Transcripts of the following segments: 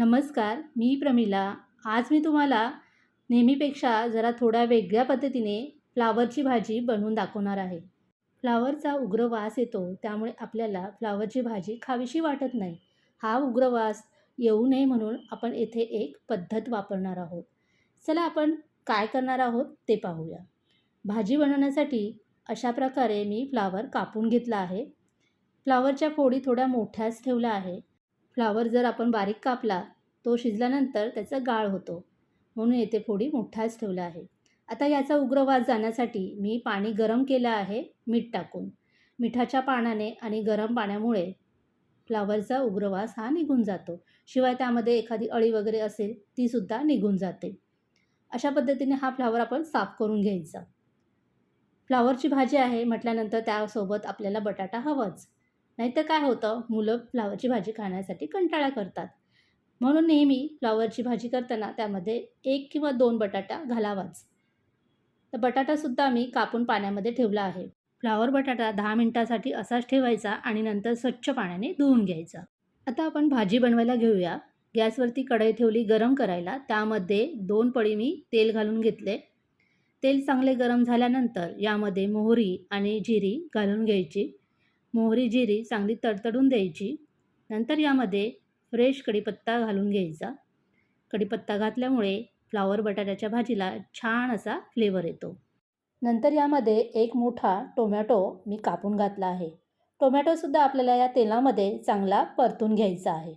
नमस्कार मी प्रमिला. आज मी तुम्हाला नेहमीपेक्षा जरा थोड्या वेगळ्या पद्धतीने फ्लावरची भाजी बनवून दाखवणार आहे. फ्लावरचा उग्र वास येतो त्यामुळे आपल्याला फ्लावरची भाजी खावीशी वाटत नाही. हा उग्र वास येऊ नये म्हणून आपण येथे एक पद्धत वापरणार आहोत. चला आपण काय करणार आहोत ते पाहूया. भाजी बनवण्यासाठी अशा प्रकारे मी फ्लावर कापून घेतला आहे. फ्लावरच्या फोडी थोड्या मोठ्याच ठेवल्या आहे. फ्लावर जर आपण बारीक कापला तो शिजल्यानंतर त्याचा गाळ होतो. म्हणून येथे फोडी मोठाच ठेवला आहे. आता याचा उग्र वास जाण्यासाठी मी पाणी गरम केलं आहे मीठ टाकून. मिठाच्या पाण्याने आणि गरम पाण्यामुळे फ्लावरचा उग्र वास हा निघून जातो. शिवाय त्यामध्ये एखादी अळी वगैरे असेल तीसुद्धा निघून जाते. अशा पद्धतीने हा फ्लावर आपण साफ करून घ्यायचा. फ्लावरची भाजी आहे म्हटल्यानंतर त्यासोबत आपल्याला बटाटा हवाच. नाहीतर काय होतं? मुलं फ्लावरची भाजी खाण्यासाठी कंटाळा करतात. म्हणून नेहमी फ्लावरची भाजी करताना त्यामध्ये एक किंवा दोन बटाटा घालावाच. तर बटाटासुद्धा मी कापून पाण्यामध्ये ठेवला आहे. फ्लावर बटाटा दहा मिनटासाठी असाच ठेवायचा आणि नंतर स्वच्छ पाण्याने धुवून घ्यायचा. आता आपण भाजी बनवायला घेऊया. गॅसवरती कढई ठेवली गरम करायला. त्यामध्ये दोन पळी मी तेल घालून घेतले. तेल चांगले गरम झाल्यानंतर यामध्ये मोहरी आणि जिरी घालून घ्यायची. मोहरी जिरी चांगली तडतडून द्यायची. नंतर यामध्ये फ्रेश कढीपत्ता घालून घ्यायचा. कढीपत्ता घातल्यामुळे फ्लावर बटाट्याच्या भाजीला छान असा फ्लेवर येतो. नंतर यामध्ये एक मोठा टोमॅटो मी कापून घातला आहे. टोमॅटोसुद्धा आपल्याला या तेलामध्ये चांगला परतून घ्यायचा आहे.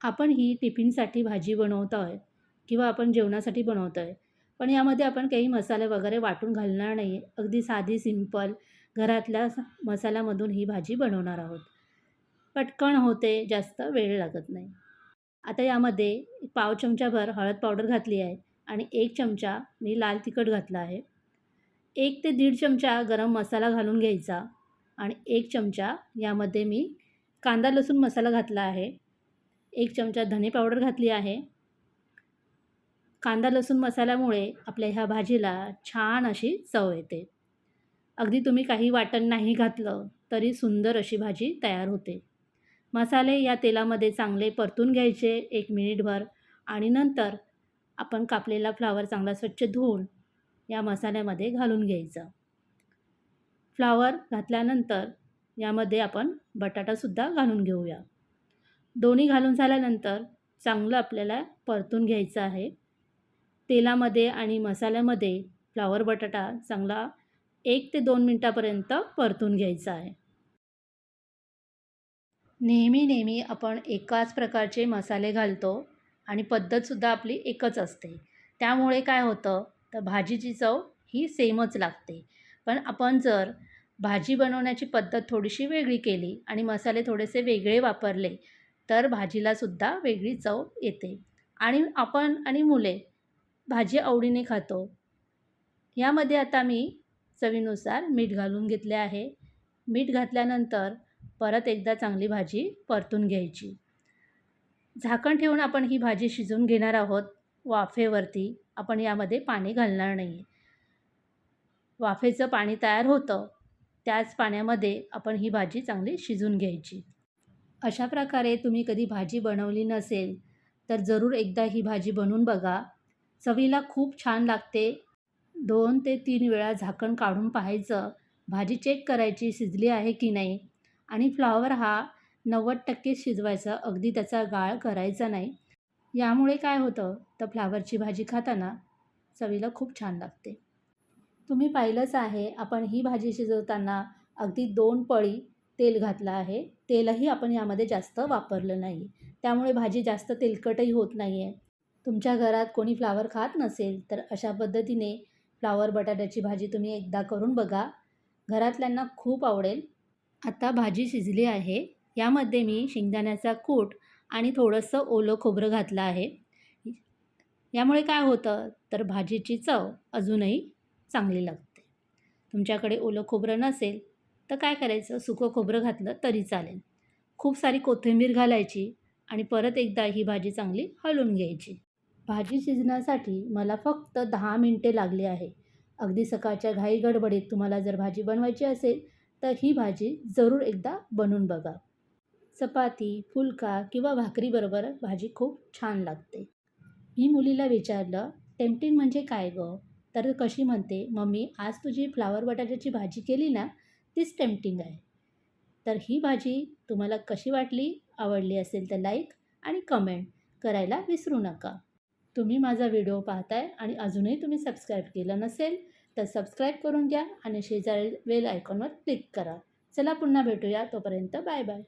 आपण ही टिफिनसाठी भाजी बनवतो आहे किंवा आपण जेवणासाठी बनवतो आहे पण यामध्ये आपण काही मसाले वगैरे वाटून घालणार नाही. अगदी साधी सिंपल घरातल्या मसाल्यामधून ही भाजी बनवणार आहोत. पटकन होते जास्त वेळ लागत नाही. आता यामध्ये पाव चमचाभर हळद पावडर घातली आहे आणि एक चमचा मी लाल तिखट घातला आहे. एक ते दीड चमचा गरम मसाला घालून घ्यायचा आणि एक चमचा यामध्ये मी कांदा लसूण मसाला घातला आहे. एक चमचा धने पावडर घातली आहे. कांदा लसूण मसाल्यामुळे आपल्या ह्या भाजीला छान अशी चव येते. अगदी तुम्ही काही वाटण नाही घातलं तरी सुंदर अशी भाजी तयार होते. मसाले या तेलामध्ये चांगले परतून घ्यायचे एक मिनिटभर आणि नंतर आपण कापलेला फ्लावर चांगला स्वच्छ धुवून या मसाल्यामध्ये घालून घ्यायचं. फ्लावर घातल्यानंतर यामध्ये आपण बटाटासुद्धा घालून घेऊया. दोन्ही घालून झाल्यानंतर चांगलं आपल्याला परतून घ्यायचं आहे. तेलामध्ये आणि मसाल्यामध्ये फ्लावर बटाटा चांगला एक ते दोन मिनटापर्यंत परतून घ्यायचा आहे. नेहमी नेहमी आपण एकाच प्रकारचे मसाले घालतो आणि पद्धतसुद्धा आपली एकच असते. त्यामुळे काय होतं तर भाजीची चव ही सेमच लागते. पण आपण जर भाजी बनवण्याची पद्धत थोडीशी वेगळी केली आणि मसाले थोडेसे वेगळे वापरले तर भाजीलासुद्धा वेगळी चव येते. आणि आपण आणि मुले भाजी आवडीने खातो. यामध्ये आता मी चवीनुसार मीठ घालून घेतले आहे. मीठ घातल्यानंतर परत एकदा चांगली भाजी परतून घ्यायची. झाकण ठेवून आपण ही भाजी शिजवून घेणार आहोत. वाफेवरती आपण यामध्ये पाणी घालणार नाही. वाफेचं पाणी तयार होतं. त्याच पाण्यामध्ये आपण ही भाजी चांगली शिजून घ्यायची. अशा प्रकारे तुम्ही कधी भाजी बनवली नसेल तर जरूर एकदा ही भाजी बनवून बघा. चवीला खूप छान लागते. दोन ते तीन वेळा झाकण काढून पाहायचं भाजी चेक करायची शिजली आहे की नाही? आणि फ्लावर हा नव्वद टक्के शिजवायचा अगदी त्याचा गाळ करायचा नाही. यामुळे काय होतं? तर फ्लावरची भाजी खाताना चवीला खूप छान लागते. तुम्ही पाहिलंच आहे आपण ही भाजी शिजवताना अगदी दोन पळी तेल घातलं आहे. तेलही आपण यामध्ये जास्त वापरलं नाही. त्यामुळे भाजी जास्त तेलकटही होत नाही आहे तुमच्या घरात कोणी फ्लावर खात नसेल तर अशा पद्धतीने फ्लावर बटाट्याची भाजी तुम्ही एकदा करून बघा. घरातल्यांना खूप आवडेल. आता भाजी शिजली आहे. यामध्ये मी शेंगदाण्याचा कूट आणि थोडंसं ओलं खोबरं घातलं आहे. यामुळे काय होतं? तर भाजीची चव अजूनही चांगली लागते. तुमच्याकडे ओलं खोबरं नसेल तर काय करायचं? सुकं खोबरं घातलं तरी चालेल. खूप सारी कोथिंबीर घालायची आणि परत एकदा ही भाजी चांगली हलवून घ्यायची. भाजी शिजण्यासाठी मला फक्त दहा मिनटे लागली आहे. अगदी सकाळच्या घाई गडबडीत तुम्हाला जर भाजी बनवायची असेल तर ही भाजी जरूर एकदा बनवून बघा. चपाती फुलका किंवा भाकरीबरोबर भाजी खूप छान लागते. मी मुलीला विचारलं टेम्पटिंग म्हणजे काय गं? तर कशी म्हणते मम्मी आज तुझी फ्लावर बटाट्याची भाजी केली ना तीच टेम्पटिंग आहे. तर ही भाजी तुम्हाला कशी वाटली आवडली असेल तर लाईक आणि कमेंट करायला विसरू नका. तुम्ही माझा व्हिडिओ पाहताय आणि अजूनही तुम्ही सबस्क्राईब केलं नसेल तर सबस्क्राईब करून घ्या आणि शेजारी वेल आयकॉनवर क्लिक करा. चला पुन्हा भेटूया. तोपर्यंत बाय बाय